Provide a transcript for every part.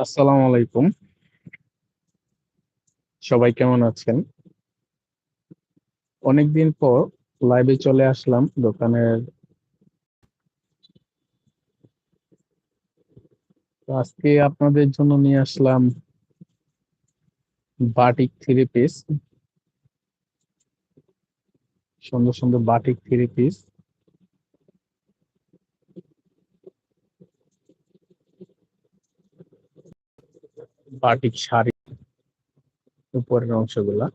আসসালামু আলাইকুম। সবাই কেমন আছেন? অনেকদিন পর লাইভে চলে আসলাম দোকানের। আজকে আপনাদের জন্য নিয়ে আসলাম বাটিক থ্রি পিস সুন্দর সুন্দর batik three piece batik sari উপরের অংশগুলা।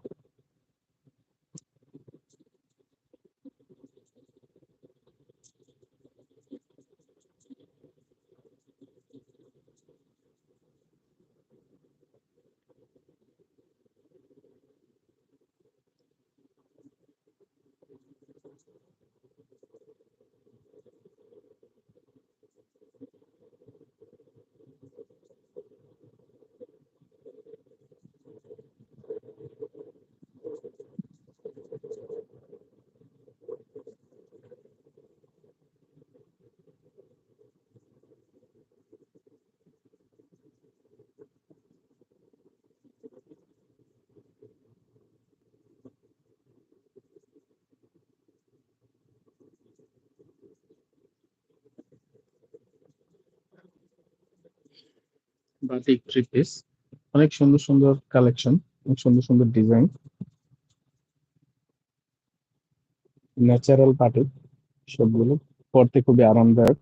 বাটিক থ্রি পিস অনেক সুন্দর সুন্দর কালেকশন অনেক সুন্দর সুন্দর ডিজাইন ন্যাচারাল বাটিক সবগুলো। পড়তে খুবই আরামদায়ক।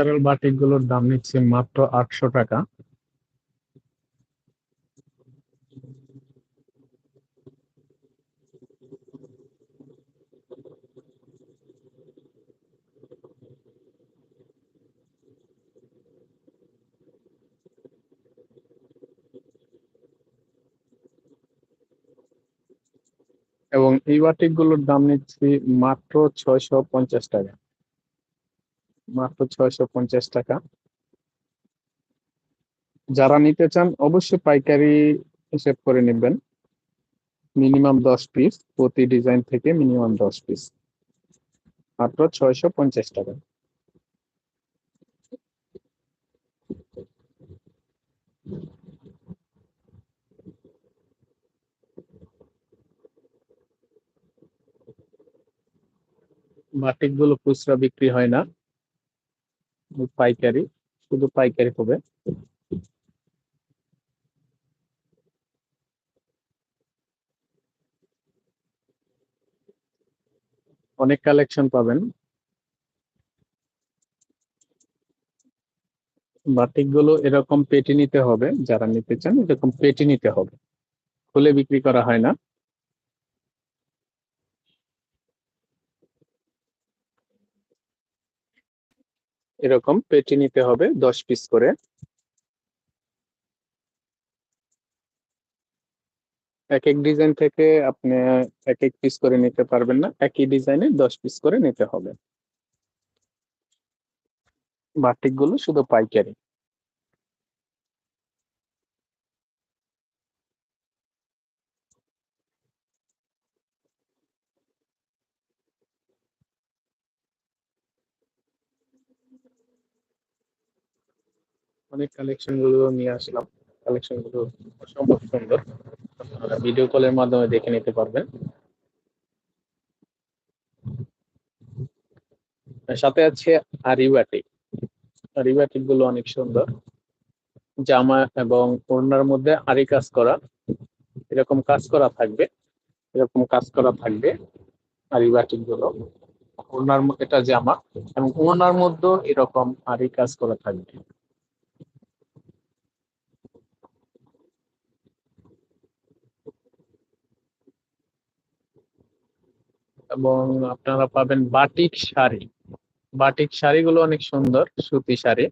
ন্যাচারাল বাটিকগুলোর দাম নিচ্ছে মাত্র আটশো টাকা। এবং এই বাটিকগুলোর দাম নিচ্ছি মাত্র ছয়শো পঞ্চাশ টাকা। মাত্র ছয়শো পঞ্চাশ টাকা। যারা নিতে চান, অবশ্যই পাইকারি হিসেব করে নেবেন। মিনিমাম দশ পিস, প্রতি ডিজাইন থেকে মিনিমাম দশ পিস। মাত্র ছয়শো পঞ্চাশ টাকা। বাটিকগুলো খুচরা বিক্রি হয় না। পাইকারি, শুধু পাইকারি হবে। অনেক কালেকশন পাবেন। বাটিকগুলো এরকম পেটি নিতে হবে, যারা নিতে চান এরকম পেটি নিতে হবে। খুলে বিক্রি করা হয় না। এরকম পেটি নিতে হবে দশ পিস করে। এক এক ডিজাইন থেকে আপনি এক এক পিস করে নিতে পারবেন না, একই ডিজাইনে দশ পিস করে নিতে হবে। বাটিকগুলো শুধু পাইকারি। অনেক কালেকশনগুলো নিয়ে আসলাম। কালেকশনগুলো অসম্ভব সুন্দর। আপনারা ভিডিও কলের মাধ্যমে দেখে নিতে পারবেন। সাথে আছে আরিবাটিক আরিবাটিকগুলো অনেক সুন্দর। জামা এবং ওড়নার মধ্যে আরি কাজ করা। এরকম কাজ করা থাকবে। এরকম কাজ করা থাকবে আরিবাটিকগুলো। ওড়নার এটা জামা এবং ওড়নার মধ্যেও এরকম আরি কাজ করা থাকবে। এবং আপনারা পাবেন বাটিক শাড়ি। বাটিক শাড়িগুলো অনেক সুন্দর, সুতি শাড়ি।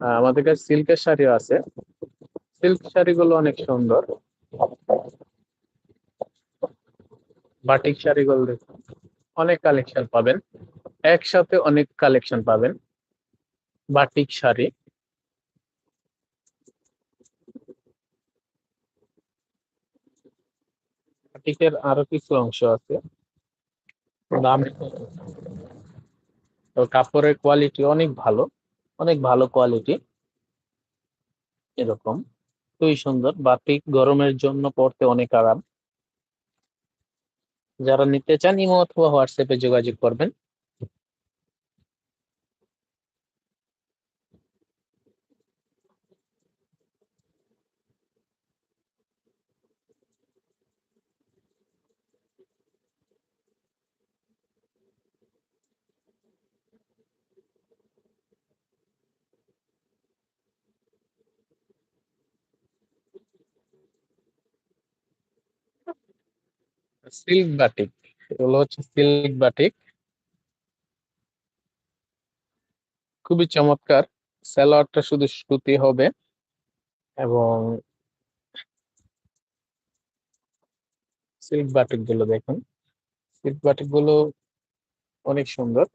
আমাদের কাছে সিল্কের শাড়িও আছে। সিল্ক শাড়িগুলো অনেক সুন্দর। বাটিক শাড়িগুলো দেখুন, অনেক কালেকশন পাবেন। একসাথে অনেক কালেকশন পাবেন বাটিক শাড়ি। বাটিকের আরও কিছু অংশ আছে। তো কাপড়ের কোয়ালিটি অনেক ভালো অনেক ভালো কোয়ালিটি এরকম। খুবই সুন্দর বাতিক গরমের জন্য পড়তে অনেক আরাম। যারা নিতে চান, ইমো অথবা হোয়াটসঅ্যাপে যোগাযোগ করবেন। Silk batik. এগুলো হচ্ছে সিল্ক বাটিক। খুবই চমৎকার। সালোয়ারটা শুধু সুতি হবে এবং সিল্ক বাটিকগুলো দেখুন। সিল্ক বাটিকগুলো অনেক সুন্দর।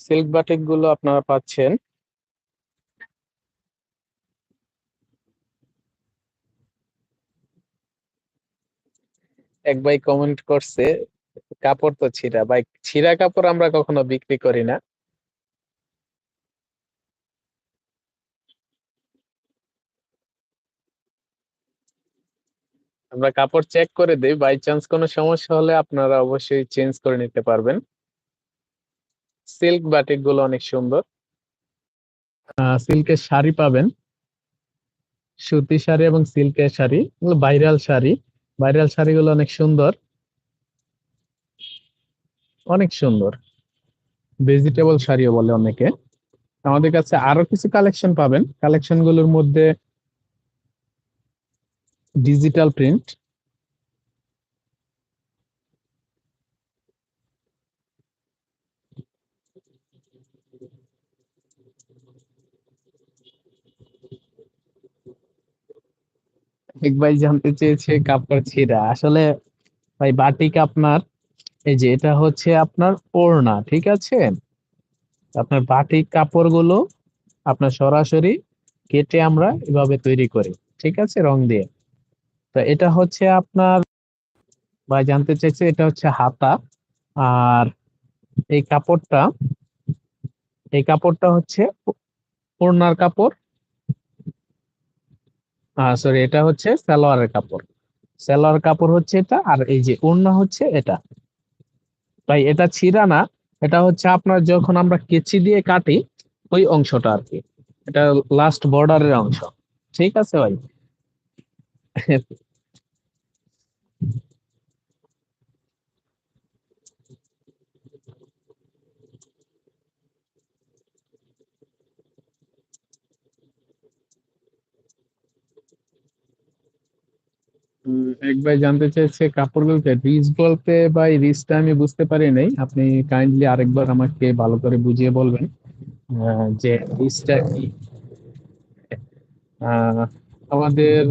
সিল্ক বাটিকগুলো আপনারা পাচ্ছেন এক ভাই কমেন্ট করছে, কাপড় তো ছিঁড়া। ভাই, ছিঁড়া কাপড় আমরা কখনো বিক্রি করি না। আমরা কাপড় চেক করে দিই। বাই চান্স কোনো সমস্যা হলে আপনারা অবশ্যই চেঞ্জ করে নিতে পারবেন। সিল্ক বাটিকগুলো অনেক সুন্দর। সিল্কের শাড়ি পাবেন। সুতি শাড়ি এবং সিল্কের শাড়ি ভাইরাল শাড়ি। ভাইরাল শাড়িগুলো অনেক সুন্দর। অনেক সুন্দর। ভেজিটেবল শাড়িও বলে অনেকে। আমাদের কাছে আরও কিছু কালেকশন পাবেন। কালেকশনগুলোর মধ্যে ডিজিটাল প্রিন্ট এক ভাই জানতে চেয়েছে কাপড় ছিঁড়া। আসলে ভাই বাটিক আপনার, এই যে এটা হচ্ছে আপনার ওড়না, ঠিক আছে? আপনার বাটিক কাপড়গুলো আপনার সরাসরি কেটে আমরা এভাবে তৈরি করি, ঠিক আছে, রং দিয়ে। তো এটা হচ্ছে আপনার, ভাই জানতে চাইছে এটা হচ্ছে হাতা। আর এই কাপড়টা এই কাপড়টা হচ্ছে ওড়নার কাপড়। সরি এটা হচ্ছে সালোয়ারের কাপড়। সালোয়ার কাপড় হচ্ছে এটা, আর এই যে ওড়না হচ্ছে এটা। তাই এটা ছিঁড়া না, এটা হচ্ছে আপনার যখন আমরা কেচি দিয়ে কাটি, ওই অংশটা আর কি। এটা লাস্ট বর্ডারের অংশ। ঠিক আছে ভাই? এক ভাই জানতে চাইছে কাপড়গুলোকে। রিচ বলতে ভাই রিচটা আমি বুঝতে পারি নাই। আপনি কাইন্ডলি আরেকবার আমাকে ভালো করে বুঝিয়ে বলবেন যে রিচটা কি। আমাদের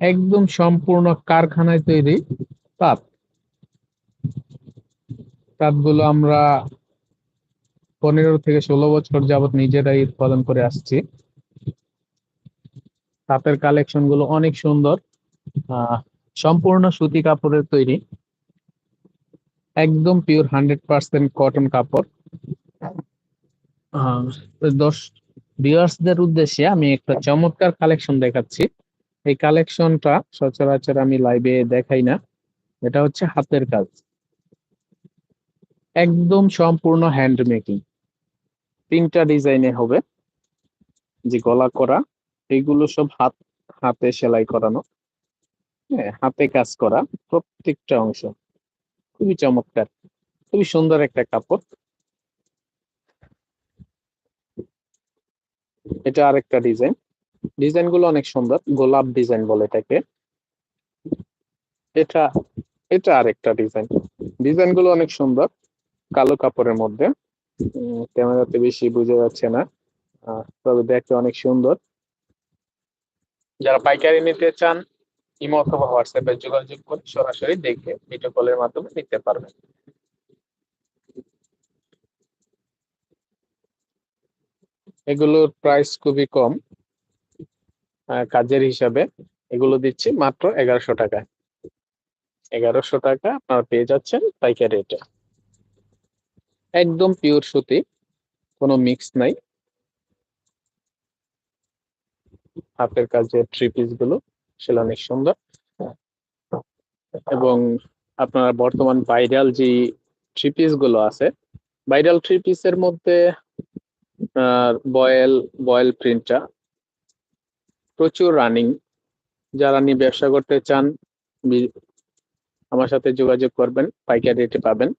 একদম সম্পূর্ণ কারখানায় তৈরি তাঁত। তাঁতগুলো আমরা পনেরো থেকে ষোলো বছর যাবত নিজেরাই উৎপাদন করে আসছি। তাঁতের কালেকশনগুলো অনেক সুন্দর। সম্পূর্ণ সুতি কাপড়ের তৈরি। একদম পিওর হান্ড্রেড পার্সেন্ট কটন কাপড়। দশ ভিউয়ার্সদের উদ্দেশ্যে আমি একটা চমৎকার কালেকশন দেখাচ্ছি। এই কালেকশনটা সচরাচর আমি লাইভে দেখাই না। এটা হচ্ছে হাতের কাজ। একদম সম্পূর্ণ হ্যান্ড মেকিং তিনটা ডিজাইনে হবে। যে গলা করা, এগুলো সব হাত, হাতে সেলাই করানো। হ্যাঁ হাতে কাজ করা প্রত্যেকটা অংশ খুবই চমৎকার, খুবই সুন্দর একটা কাপড়। এটা আরেকটা ডিজাইন। ডিজাইনগুলো অনেক সুন্দর, গোলাপ ডিজাইন বলে এটাকে। এটা এটা আরেকটা ডিজাইন। ডিজাইনগুলো অনেক সুন্দর, কালো কাপড়ের মধ্যে। ক্যামেরাতে বেশি বোঝা যাচ্ছে না তবে দেখতে অনেক সুন্দর। যারা পাইকারি নিতে চান ইমো অথবা হোয়াটসঅ্যাপে যোগাযোগ করে সরাসরি দেখে ভিডিও কলের মাধ্যমে নিতে পারবেন। এগুলোর প্রাইস খুবই কম কাজের হিসাবে। এগুলো দিচ্ছি মাত্র এগারোশো টাকায়। এগারোশো টাকা আপনারা পেয়ে যাচ্ছেন পাইকারি রেটে। একদম পিওর সুতি, কোনো মিক্স নাই। হাতের কাজের থ্রি পিসগুলো। সেটা অনেক সুন্দর। এবং আপনার বর্তমান ভাইরাল যে থ্রি পিসগুলো আছে ভাইরাল থ্রি পিসের মধ্যে বয়েল বয়েল প্রিন্টটা প্রচুর রানিং যারা নিয়ে ব্যবসা করতে চান আমার সাথে যোগাযোগ করবেন, পাইকারি রেটে পাবেন।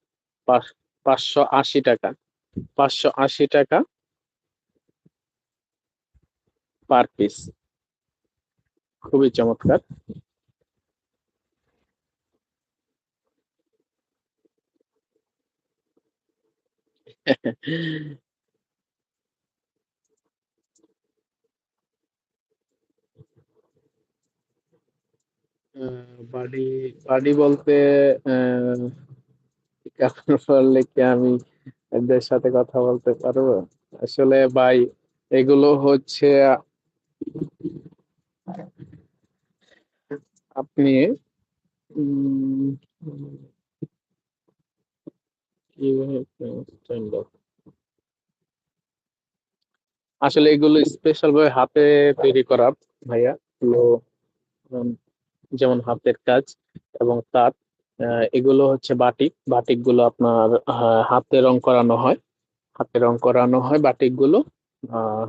পাঁচ- পাঁচশো আশি টাকা, পাঁচশো আশি টাকা পার পিস খুবই চমৎকার। বাড়ি বাড়ি বলতে আহ, কি আমি এদের সাথে কথা বলতে পারব? আসলে ভাই এগুলো হচ্ছে আপনি? আসলে এগুলো স্পেশাল ভাবে হাতে তৈরি করা ভাইয়া। এগুলো যেমন হাতের কাজ এবং তাঁত এগুলো হচ্ছে বাটিক বাটিকগুলো আপনার হাতে রং করানো হয়। হাতে রং করানো হয় বাটিকগুলো আহ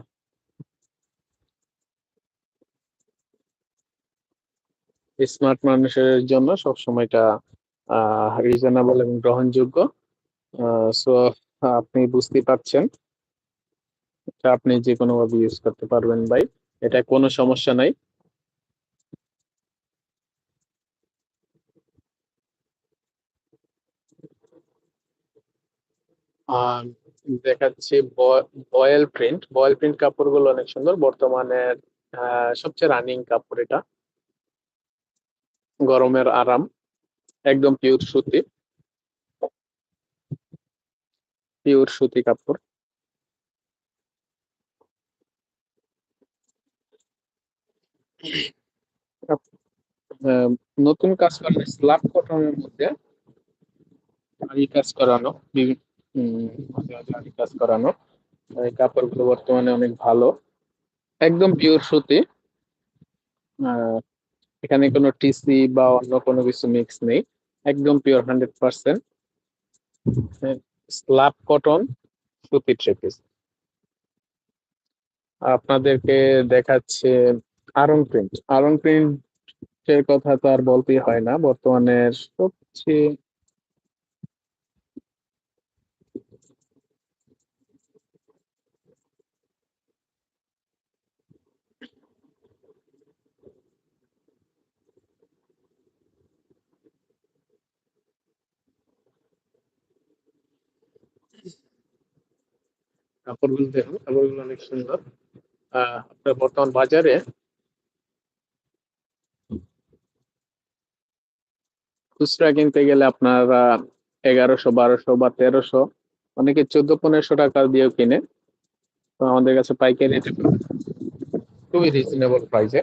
স্মার্ট মানুষের জন্য সবসময় এটা রিজনেবল এবং গ্রহণযোগ্য। সো আপনি বুঝতেই পারছেন। এটা আপনি যে কোনো ভাবে ইউজ করতে পারবেন ভাই। এটা কোনো সমস্যা নাই। দেখাচ্ছি বয়েল প্রিন্ট। বয়েল প্রিন্ট কাপড়গুলো অনেক সুন্দর। বর্তমানে সবচেয়ে রানিং কাপড় এটা। গরমের আরাম, একদম পিওর সুতি। পিওর সুতি কাপড়। নতুন কাজ করানো স্ল্যাব কটনের মধ্যে কাজ করানো আরি কাজ করানো। এই কাপড়গুলো বর্তমানে অনেক ভালো। একদম পিওর সুতি। এখানে কোনো টিসি বা অন্য কোনো কিছু মিক্স নেই, একদম pure hundred percent slab cotton সুতি থ্রি পিস আপনাদেরকে দেখাচ্ছে আরং প্রিন্ট আরং প্রিন্টের কথা তো আর বলতেই হয় না, বর্তমানের সবচেয়ে কাপড়গুলো দেখুন কাপড়গুলো অনেক সুন্দর। আপনার বর্তমান বাজারে খুচরা কিনতে গেলে আপনার এগারোশো, বারোশো বা তেরোশো, অনেকে চোদ্দ, পনেরোশো টাকা দিয়েও কিনে। তো আমাদের কাছে পাইকারি খুবই রিজনেবল প্রাইসে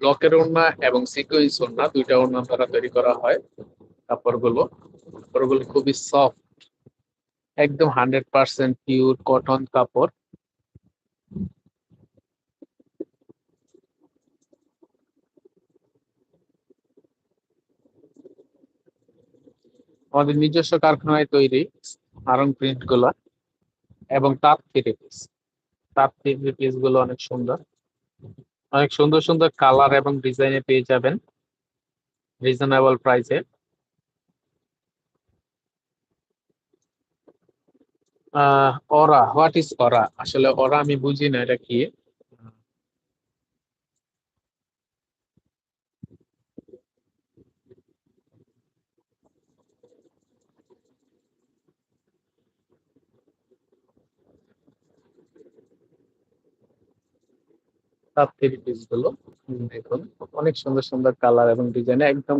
ব্লকের ওড়না এবং সিকোয়েন্স ওড়না দুইটা ওড়না দ্বারা তৈরি করা হয়। কাপড়গুলো কাপড়গুলো খুবই সফট একদম হান্ড্রেড পার্সেন্ট পিওর কটন কাপড়। আমাদের নিজস্ব কারখানায় তৈরি আরং প্রিন্টগুলা এবং তাঁত থ্রি পিস। তাঁত থ্রি পিসগুলো অনেক সুন্দর। অনেক সুন্দর সুন্দর কালার এবং ডিজাইনে পেয়ে যাবেন। রিজনেবল প্রাইসে অরা হোয়াট ইজ অরা? আসলে অরা আমি বুঝি না এটা কি। তার থ্রি পিসগুলো। দেখুন, অনেক সুন্দর সুন্দর কালার এবং ডিজাইন একদম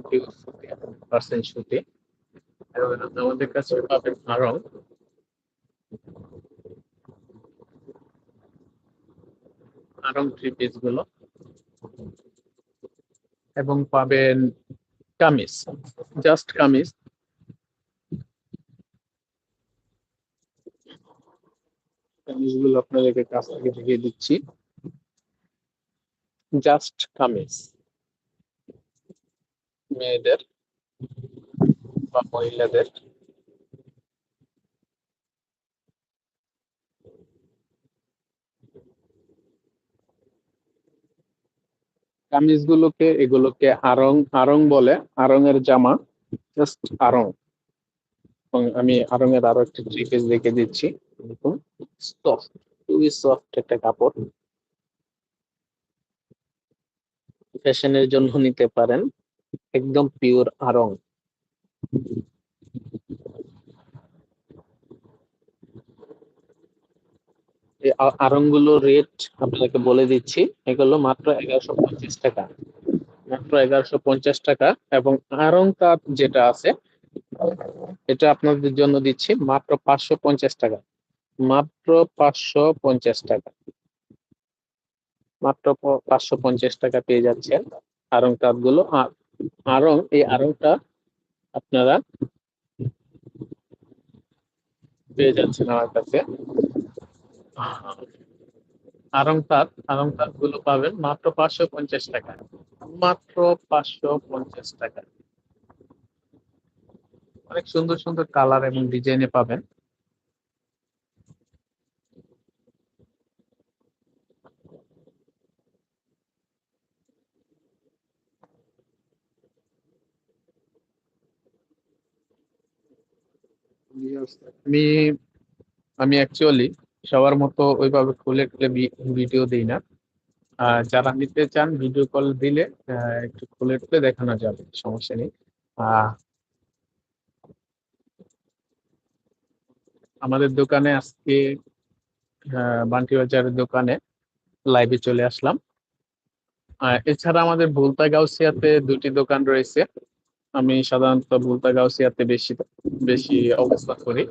পার্সেন্ট সুতি আমাদের কাছে পাবেন আরং আরং থ্রি পিসগুলো। এবং পাবেন কামিজ জাস্ট কামিজ। কামিজগুলো আপনাদেরকে কাছ থেকে দেখিয়ে দিচ্ছি। জাস্ট কামিজ। মেয়েদের বা মহিলাদের। কামিজগুলোকে, এগুলোকে আরং আরং বলে আরং এর জামা জাস্ট আরং আমি আরং আরও একটি পিস দেখে দিচ্ছি। খুবই সফট একটা কাপড়। ফ্যাশনের জন্য নিতে পারেন। একদম পিওর আরং এই আরংগুলো রেট আপনাকে বলে দিচ্ছি। এগুলো মাত্র এগারোশো পঞ্চাশ টাকা। মাত্র এগারোশো পঞ্চাশ টাকা এবং আরং কাপ যেটা আছে, এটা আপনাদের জন্য দিচ্ছি মাত্র পাঁচশো পঞ্চাশ টাকা। মাত্র পাঁচশো পঞ্চাশ টাকা। মাত্র পাঁচশো পঞ্চাশ টাকা পেয়ে যাচ্ছেন আরং কাপগুলো আর আরং, এই আরংটা আপনারা পেয়ে যাচ্ছেন আমার কাছে। আরং তাঁত আরং তাঁতগুলো পাবেন মাত্র পাঁচশো পঞ্চাশ টাকা। মাত্র পাঁচশো পঞ্চাশ টাকা। অনেক সুন্দর সুন্দর কালার এবং ডিজাইনে পাবেন। আমি আমি অ্যাকচুয়ালি সবার মতো ওইভাবে খুলে খুলে ভিডিও দিই না। যারা নিতে চান ভিডিও কল দিলে একটু খুলে খুলে দেখানো যাবে, সমস্যা নেই। আমাদের দোকানে আজকে বান্টি বাজারের দোকানে লাইভে চলে আসলাম। এছাড়া আমাদের ভুলতা গাউসিয়াতে দুটি দোকান রয়েছে। আমি সাধারণত ভুলতা গাউসিয়াতে বেশি বেশি অবস্থান করি।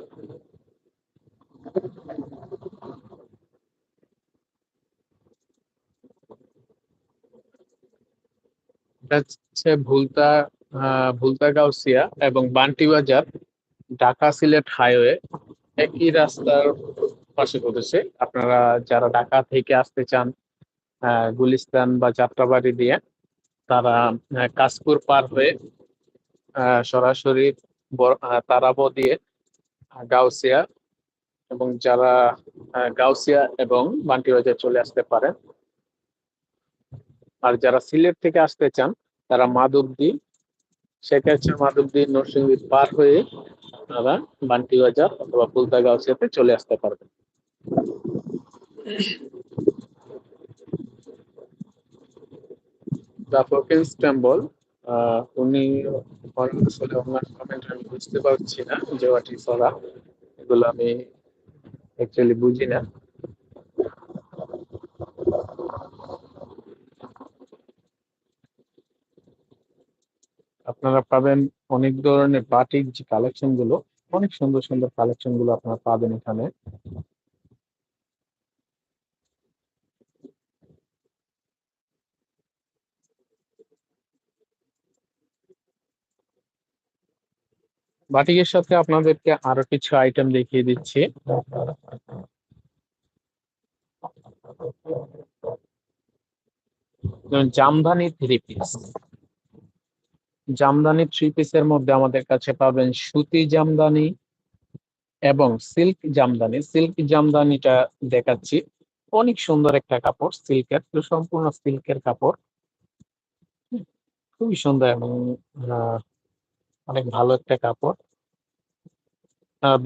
হচ্ছে ভুলতা ভুলতা গাউসিয়া এবং বান্টি বাজার ঢাকা সিলেট হাইওয়ে একই রাস্তার পাশে পড়েছে। আপনারা যারা ঢাকা থেকে আসতে চান গুলিস্তান বা যাত্রাবাড়ি দিয়ে, তারা কাশপুর পার হয়ে সরাসরি তারাবো দিয়ে গাউসিয়া এবং যারা গাউসিয়া এবং বান্টি বাজার চলে আসতে পারেন। আর যারা সিলেট থেকে আসতে চান, তারা মাধবদী শেখাচ্ছে মাধবদী নরসিংদী পার হয়ে আপনারা বান্টি বাজার অথবা ফুলতা গাউসিয়াতে চলে আসতে পারবেন। দা ফোকেন্স টেম্পল উনি আসলে ওনার কমেন্ট আমি বুঝতে পারছি না যে হোয়াট ইজ ওরা। এগুলো আমি অ্যাকচুয়ালি বুঝি না। আপনারা পাবেন অনেক ধরনের বাটিক যে কালেকশনগুলো, অনেক সুন্দর সুন্দর কালেকশনগুলো আপনারা পাবেন এখানে। বাটিকের সাথে আপনাদেরকে আরও কিছু আইটেম দেখিয়ে দিচ্ছি। Jamdani three piece jamdani three পিসের মধ্যে আমাদের কাছে পাবেন সুতি জামদানি এবং সিল্ক জামদানি। সিল্ক জামদানিটা দেখাচ্ছি। অনেক সুন্দর একটা কাপড় সিল্কের সম্পূর্ণ সিল্কের কাপড়। খুবই সুন্দর এবং অনেক ভালো একটা কাপড়।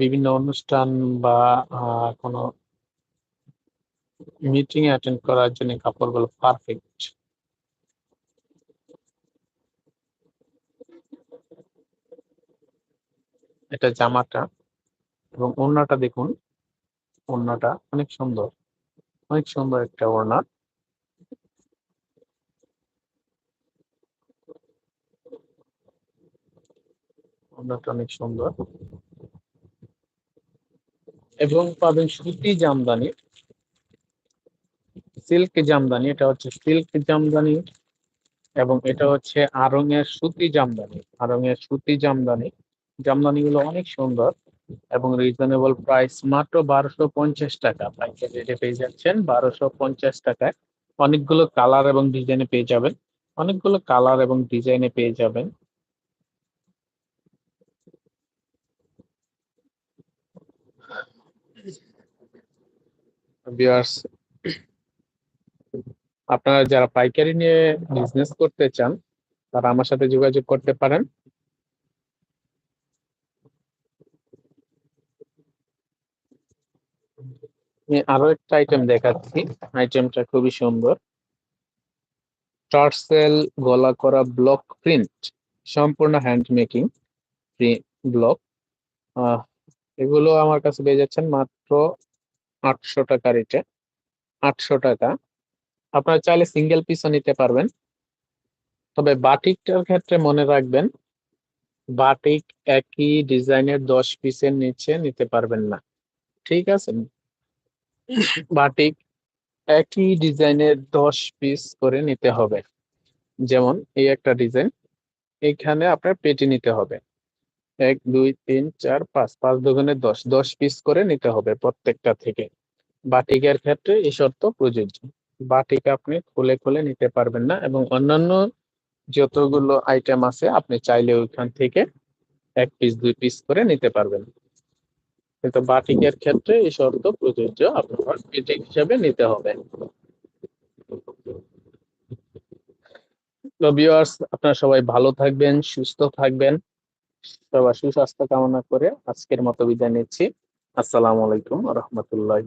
বিভিন্ন অনুষ্ঠান বা কোনো মিটিং অ্যাটেন্ড করার জন্য কাপড়গুলো পারফেক্ট এটা জামাটা এবং ওড়নাটা দেখুন, ওড়নাটা অনেক সুন্দর অনেক সুন্দর একটা ওড়না। ওড়নাটা অনেক সুন্দর। এবং পাবেন সুতি জামদানি। সিল্ক জামদানি, এটা হচ্ছে সিল্ক জামদানি এবং এটা হচ্ছে আরঙের সুতি জামদানি। আরঙের সুতি জামদানি। জামদানিগুলো অনেক সুন্দর এবং রিজনেবল প্রাইস মাত্র বারোশো পঞ্চাশ টাকা। পাইকারি রেটে পেয়ে যাচ্ছেন বারোশো পঞ্চাশ টাকায়। অনেকগুলো কালার এবং ডিজাইনে পেয়ে যাবেন। অনেকগুলো কালার এবং ডিজাইনে পেয়ে যাবেন। ভিউয়ার্স আপনারা যারা পাইকারি নিয়ে বিজনেস করতে চান, তারা আমার সাথে যোগাযোগ করতে পারেন। আরও একটা আইটেম দেখাচ্ছি। আইটেমটা খুবই সুন্দর। টার্সেল গলা করা ব্লক প্রিন্ট সম্পূর্ণ হ্যান্ড মেকিং ব্লক এগুলো আমার কাছে পেয়ে যাচ্ছেন মাত্র আটশো টাকা রেটে আটশো টাকা। আপনারা চাইলে সিঙ্গেল পিসও নিতে পারবেন। তবে বাটিকটার ক্ষেত্রে মনে রাখবেন, বাটিক একই ডিজাইনের দশ পিসের নিচে নিতে পারবেন না। ঠিক আছে? বাটিক একই ডিজাইনের দশ পিস করে নিতে হবে। যেমন এই একটা ডিজাইন, এখানে আপনার পেটি নিতে হবে। এক, দুই, তিন, চার, পাঁচ পাঁচ দোকানে দশ দশ পিস করে নিতে হবে প্রত্যেকটা থেকে। বাটিকার ক্ষেত্রে এই শর্ত প্রযোজ্য। বাটিক আপনি খুলে খুলে নিতে পারবেন না এবং অন্যান্য যতগুলো আইটেম আছে, আপনি চাইলে ওইখান থেকে এক পিস দুই পিস করে নিতে পারবেন। কিন্তু বাটিকের ক্ষেত্রে এই শর্ত প্রযোজ্য, আপনার পেটি হিসাবে নিতে হবে। ভিউয়ার্স আপনারা সবাই ভালো থাকবেন, সুস্থ থাকবেন। সবার সুস্বাস্থ্য কামনা করে আজকের মতো বিদায় নিচ্ছি। আসসালামু আলাইকুম রহমতুল্লাহ